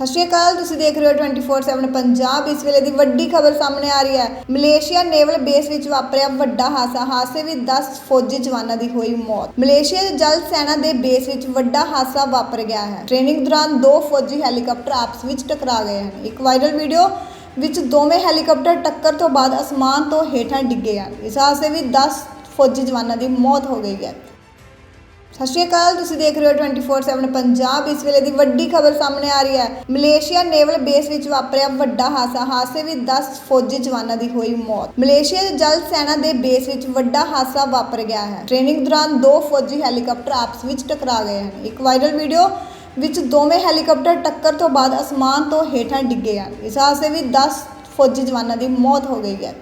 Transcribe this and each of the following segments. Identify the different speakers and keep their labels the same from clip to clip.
Speaker 1: ਸਤਿ ਸ਼੍ਰੀ ਅਕਾਲ, ਤੁਸੀਂ ਦੇਖ ਰਹੇ ਹੋ 24/7 ਪੰਜਾਬ। ਇਸ ਵੇਲੇ ਦੀ ਵੱਡੀ ਖਬਰ ਸਾਹਮਣੇ ਆ ਰਹੀ ਹੈ। ਮਲੇਸ਼ੀਆ ਨੇਵਲ ਬੇਸ ਵਿੱਚ ਵਾਪਰਿਆ ਵੱਡਾ ਹਾਦਸਾ। ਹਾਦਸੇ ਵਿੱਚ 10 ਫੌਜੀ ਜਵਾਨਾਂ ਦੀ ਹੋਈ ਮੌਤ। ਮਲੇਸ਼ੀਆ ਦੇ ਜਲ ਸੈਨਾ ਦੇ ਬੇਸ ਵਿੱਚ ਵੱਡਾ ਹਾਦਸਾ ਵਾਪਰ ਗਿਆ ਹੈ। ਟ੍ਰੇਨਿੰਗ ਦੌਰਾਨ ਦੋ ਫੌਜੀ ਹੈਲੀਕਾਪਟਰ ਆਪਸ ਵਿੱਚ ਟਕਰਾ ਗਏ ਹਨ। ਇੱਕ ਵਾਇਰਲ ਵੀਡੀਓ ਵਿੱਚ ਦੋਵੇਂ ਹੈਲੀਕਾਪਟਰ ਟੱਕਰ ਤੋਂ ਬਾਅਦ ਅਸਮਾਨ ਤੋਂ ਹੇਠਾਂ ਡਿੱਗੇ ਹਨ। ਇਸ ਹਾਦਸੇ ਵਿੱਚ 10 ਫੌਜੀ ਜਵਾਨਾਂ ਦੀ ਮੌਤ ਹੋ ਗਈ ਹੈ। ਸਤਿ ਸ਼੍ਰੀ ਅਕਾਲ, ਤੁਸੀਂ ਦੇਖ ਰਹੇ ਹੋ 24/7 ਪੰਜਾਬ। ਇਸ ਵੇਲੇ ਦੀ ਵੱਡੀ ਖਬਰ ਸਾਹਮਣੇ ਆ ਰਹੀ ਹੈ। ਮਲੇਸ਼ੀਆ ਨੇਵਲ ਬੇਸ ਵਿੱਚ ਵਾਪਰਿਆ ਵੱਡਾ ਹਾਦਸਾ। ਹਾਦਸੇ ਵਿੱਚ 10 ਫੌਜੀ ਜਵਾਨਾਂ ਦੀ ਹੋਈ ਮੌਤ। ਮਲੇਸ਼ੀਆ ਦੇ ਜਲ ਸੈਨਾ ਦੇ ਬੇਸ ਵਿੱਚ ਵੱਡਾ ਹਾਦਸਾ ਵਾਪਰ ਗਿਆ ਹੈ। ਟ੍ਰੇਨਿੰਗ ਦੌਰਾਨ ਦੋ ਫੌਜੀ ਹੈਲੀਕਾਪਟਰ ਆਪਸ ਵਿੱਚ ਟਕਰਾ ਗਏ ਹਨ। ਇੱਕ ਵਾਇਰਲ ਵੀਡੀਓ ਵਿੱਚ ਦੋਵੇਂ ਹੈਲੀਕਾਪਟਰ ਟੱਕਰ ਤੋਂ ਬਾਅਦ ਅਸਮਾਨ ਤੋਂ ਹੇਠਾਂ ਡਿੱਗੇ ਹਨ। ਇਸ ਹਾਦਸੇ ਵਿੱਚ 10 ਫੌਜੀ ਜਵਾਨਾਂ ਦੀ ਮੌਤ ਹੋ ਗਈ ਹੈ।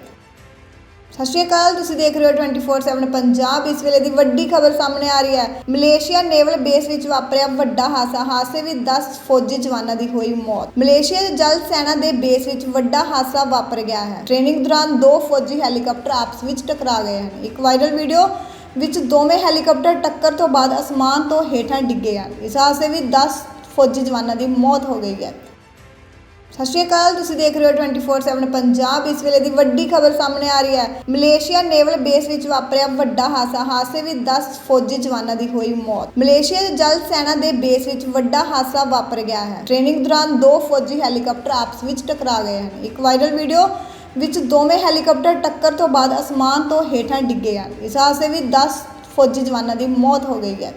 Speaker 1: ਸਤਿ ਸ਼੍ਰੀ ਅਕਾਲ, ਤੁਸੀਂ ਦੇਖ ਰਹੇ ਹੋ 24/7 ਪੰਜਾਬ। ਇਸ ਵੇਲੇ ਦੀ ਵੱਡੀ ਖਬਰ ਸਾਹਮਣੇ ਆ ਰਹੀ ਹੈ। ਮਲੇਸ਼ੀਆ ਨੇਵਲ ਬੇਸ ਵਿੱਚ ਵਾਪਰਿਆ ਵੱਡਾ ਹਾਦਸਾ। ਹਾਦਸੇ ਵਿੱਚ 10 ਫੌਜੀ ਜਵਾਨਾਂ ਦੀ ਹੋਈ ਮੌਤ। ਮਲੇਸ਼ੀਆ ਦੇ ਜਲ ਸੈਨਾ ਦੇ ਬੇਸ ਵਿੱਚ ਵੱਡਾ ਹਾਦਸਾ ਵਾਪਰ ਗਿਆ ਹੈ। ਟ੍ਰੇਨਿੰਗ ਦੌਰਾਨ ਦੋ ਫੌਜੀ ਹੈਲੀਕਾਪਟਰ ਆਪਸ ਵਿੱਚ ਟਕਰਾ ਗਏ ਹਨ। ਇੱਕ ਵਾਇਰਲ ਵੀਡੀਓ ਵਿੱਚ ਦੋਵੇਂ ਹੈਲੀਕਾਪਟਰ ਟੱਕਰ ਤੋਂ ਬਾਅਦ ਅਸਮਾਨ ਤੋਂ ਹੇਠਾਂ ਡਿੱਗੇ ਹਨ। ਇਸ ਹਾਦਸੇ ਵਿੱਚ 10 ਫੌਜੀ ਜਵਾਨਾਂ ਦੀ ਮੌਤ ਹੋ ਗਈ ਹੈ। ਸਤਿ ਸ਼੍ਰੀ ਅਕਾਲ, ਤੁਸੀਂ ਦੇਖ ਰਹੇ ਹੋ 24/7 ਪੰਜਾਬ। ਇਸ ਵੇਲੇ ਦੀ ਵੱਡੀ ਖਬਰ ਸਾਹਮਣੇ ਆ ਰਹੀ ਹੈ। ਮਲੇਸ਼ੀਆ ਨੇਵਲ ਬੇਸ ਵਿੱਚ ਵਾਪਰਿਆ ਵੱਡਾ ਹਾਦਸਾ ਹਾਦਸੇ ਵਿੱਚ 10 ਫੌਜੀ ਜਵਾਨਾਂ ਦੀ ਹੋਈ ਮੌਤ। ਮਲੇਸ਼ੀਆ ਦੇ ਜਲ ਸੈਨਾ ਦੇ ਬੇਸ ਵਿੱਚ ਵੱਡਾ ਹਾਦਸਾ ਵਾਪਰ ਗਿਆ ਹੈ। ਟ੍ਰੇਨਿੰਗ ਦੌਰਾਨ ਦੋ ਫੌਜੀ ਹੈਲੀਕਾਪਟਰ ਆਪਸ ਵਿੱਚ ਟਕਰਾ ਗਏ ਹਨ। ਇੱਕ ਵਾਇਰਲ ਵੀਡੀਓ ਵਿੱਚ ਦੋਵੇਂ ਹੈਲੀਕਾਪਟਰ ਟੱਕਰ ਤੋਂ ਬਾਅਦ ਅਸਮਾਨ ਤੋਂ ਹੇਠਾਂ ਡਿੱਗੇ ਹਨ। ਇਸ ਹਾਦਸੇ ਵਿੱਚ 10 ਫੌਜੀ ਜਵਾਨਾਂ ਦੀ ਮੌਤ ਹੋ ਗਈ ਹੈ।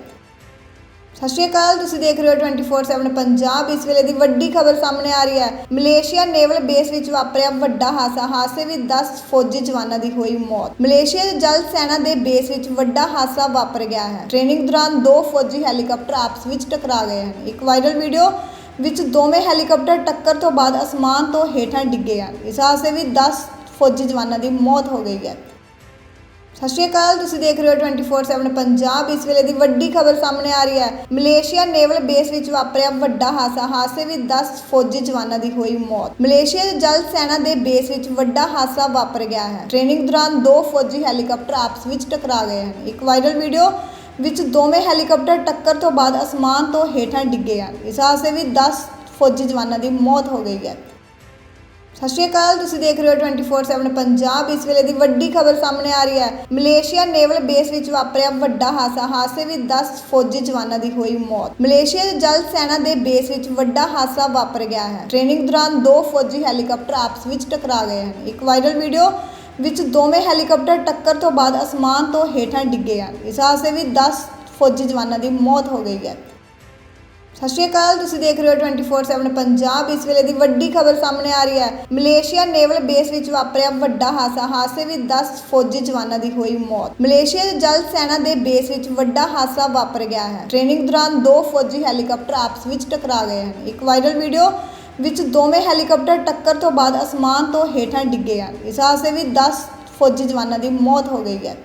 Speaker 1: ਸਤਿ ਸ਼੍ਰੀ ਅਕਾਲ, ਤੁਸੀਂ ਦੇਖ ਰਹੇ ਹੋ 24/7 ਪੰਜਾਬ। ਇਸ ਵੇਲੇ ਦੀ ਵੱਡੀ ਖਬਰ ਸਾਹਮਣੇ ਆ ਰਹੀ ਹੈ। ਮਲੇਸ਼ੀਆ ਨੇਵਲ ਬੇਸ ਵਿੱਚ ਵਾਪਰਿਆ ਵੱਡਾ ਹਾਦਸਾ। ਹਾਦਸੇ ਵਿੱਚ 10 ਫੌਜੀ ਜਵਾਨਾਂ ਦੀ ਹੋਈ ਮੌਤ। ਮਲੇਸ਼ੀਆ ਦੇ ਜਲ ਸੈਨਾ ਦੇ ਬੇਸ ਵਿੱਚ ਵੱਡਾ ਹਾਦਸਾ ਵਾਪਰ ਗਿਆ ਹੈ। ਟ੍ਰੇਨਿੰਗ ਦੌਰਾਨ ਦੋ ਫੌਜੀ ਹੈਲੀਕਾਪਟਰ ਆਪਸ ਵਿੱਚ ਟਕਰਾ ਗਏ ਹਨ। ਇੱਕ ਵਾਇਰਲ ਵੀਡੀਓ ਵਿੱਚ ਦੋਵੇਂ ਹੈਲੀਕਾਪਟਰ ਟੱਕਰ ਤੋਂ ਬਾਅਦ ਅਸਮਾਨ ਤੋਂ ਹੇਠਾਂ ਡਿੱਗੇ ਹਨ। ਇਸ ਹਾਦਸੇ ਵਿੱਚ 10 ਫੌਜੀ ਜਵਾਨਾਂ ਦੀ ਮੌਤ ਹੋ ਗਈ ਹੈ। ਸਤਿ ਸ਼੍ਰੀ ਅਕਾਲ, ਤੁਸੀਂ ਦੇਖ ਰਹੇ ਹੋ 24/7 ਪੰਜਾਬ। ਇਸ ਵੇਲੇ ਦੀ ਵੱਡੀ ਖਬਰ ਸਾਹਮਣੇ ਆ ਰਹੀ ਹੈ। ਮਲੇਸ਼ੀਆ ਨੇਵਲ ਬੇਸ ਵਿੱਚ ਵਾਪਰਿਆ ਵੱਡਾ ਹਾਦਸਾ। ਹਾਦਸੇ ਵਿੱਚ 10 ਫੌਜੀ ਜਵਾਨਾਂ ਦੀ ਹੋਈ ਮੌਤ। ਮਲੇਸ਼ੀਆ ਜਲ ਸੈਨਾ ਦੇ ਬੇਸ ਵਿੱਚ ਵੱਡਾ ਹਾਦਸਾ ਵਾਪਰ ਗਿਆ ਹੈ। ਟ੍ਰੇਨਿੰਗ ਦੌਰਾਨ ਦੋ ਫੌਜੀ ਹੈਲੀਕਾਪਟਰ ਆਪਸ ਵਿੱਚ ਟਕਰਾ ਗਏ ਹਨ। ਇੱਕ ਵਾਇਰਲ ਵੀਡੀਓ ਵਿੱਚ ਦੋਵੇਂ ਹੈਲੀਕਾਪਟਰ ਟੱਕਰ ਤੋਂ ਬਾਅਦ ਅਸਮਾਨ ਤੋਂ ਹੇਠਾਂ ਡਿੱਗੇ ਹਨ। ਇਸ ਹਾਦਸੇ ਵਿੱਚ 10 ਫੌਜੀ ਜਵਾਨਾਂ ਦੀ ਮੌਤ ਹੋ ਗਈ ਹੈ। ਸਤਿ ਸ਼੍ਰੀ ਅਕਾਲ, ਤੁਸੀਂ ਦੇਖ ਰਹੇ ਹੋ 24/7 ਪੰਜਾਬ। ਇਸ ਵੇਲੇ ਦੀ ਵੱਡੀ ਖਬਰ ਸਾਹਮਣੇ ਆ ਰਹੀ ਹੈ। ਮਲੇਸ਼ੀਆ ਨੇਵਲ ਬੇਸ ਵਿੱਚ ਵਾਪਰਿਆ ਵੱਡਾ ਹਾਦਸਾ। ਹਾਦਸੇ ਵਿੱਚ 10 ਫੌਜੀ ਜਵਾਨਾਂ ਦੀ ਹੋਈ ਮੌਤ। ਮਲੇਸ਼ੀਆ ਦੇ ਜਲ ਸੈਨਾ ਦੇ ਬੇਸ ਵਿੱਚ ਵੱਡਾ ਹਾਦਸਾ ਵਾਪਰ ਗਿਆ ਹੈ। ਟ੍ਰੇਨਿੰਗ ਦੌਰਾਨ ਦੋ ਫੌਜੀ ਹੈਲੀਕਾਪਟਰ ਆਪਸ ਵਿੱਚ ਟਕਰਾ ਗਏ ਹਨ। ਇੱਕ ਵਾਇਰਲ ਵੀਡੀਓ ਵਿੱਚ ਦੋਵੇਂ ਹੈਲੀਕਾਪਟਰ ਟੱਕਰ ਤੋਂ ਬਾਅਦ ਅਸਮਾਨ ਤੋਂ ਹੇਠਾਂ ਡਿੱਗੇ ਹਨ। ਇਸ ਹਾਦਸੇ ਵਿੱਚ 10 ਫੌਜੀ ਜਵਾਨਾਂ ਦੀ ਮੌਤ ਹੋ ਗਈ ਹੈ। ਸਤਿ ਸ਼੍ਰੀ ਅਕਾਲ, ਤੁਸੀਂ ਦੇਖ ਰਹੇ ਹੋ 24/7 ਪੰਜਾਬ। ਇਸ ਵੇਲੇ ਦੀ ਵੱਡੀ ਖਬਰ ਸਾਹਮਣੇ ਆ ਰਹੀ ਹੈ। ਮਲੇਸ਼ੀਆ ਨੇਵਲ ਬੇਸ ਵਿੱਚ ਵਾਪਰਿਆ ਵੱਡਾ ਹਾਦਸਾ। ਹਾਦਸੇ ਵਿੱਚ 10 ਫੌਜੀ ਜਵਾਨਾਂ ਦੀ ਹੋਈ ਮੌਤ। ਮਲੇਸ਼ੀਆ ਦੇ ਜਲ ਸੈਨਾ ਦੇ ਬੇਸ ਵਿੱਚ ਵੱਡਾ ਹਾਦਸਾ ਵਾਪਰ ਗਿਆ ਹੈ। ਟ੍ਰੇਨਿੰਗ ਦੌਰਾਨ ਦੋ ਫੌਜੀ ਹੈਲੀਕਾਪਟਰ ਆਪਸ ਵਿੱਚ ਟਕਰਾ ਗਏ ਹਨ। ਇੱਕ ਵਾਇਰਲ ਵੀਡੀਓ ਵਿੱਚ ਦੋਵੇਂ ਹੈਲੀਕਾਪਟਰ ਟੱਕਰ ਤੋਂ ਬਾਅਦ ਅਸਮਾਨ ਤੋਂ ਹੇਠਾਂ ਡਿੱਗੇ ਹਨ। ਇਸ ਹਾਦਸੇ ਵਿੱਚ 10 ਫੌਜੀ ਜਵਾਨਾਂ ਦੀ ਮੌਤ ਹੋ ਗਈ ਹੈ।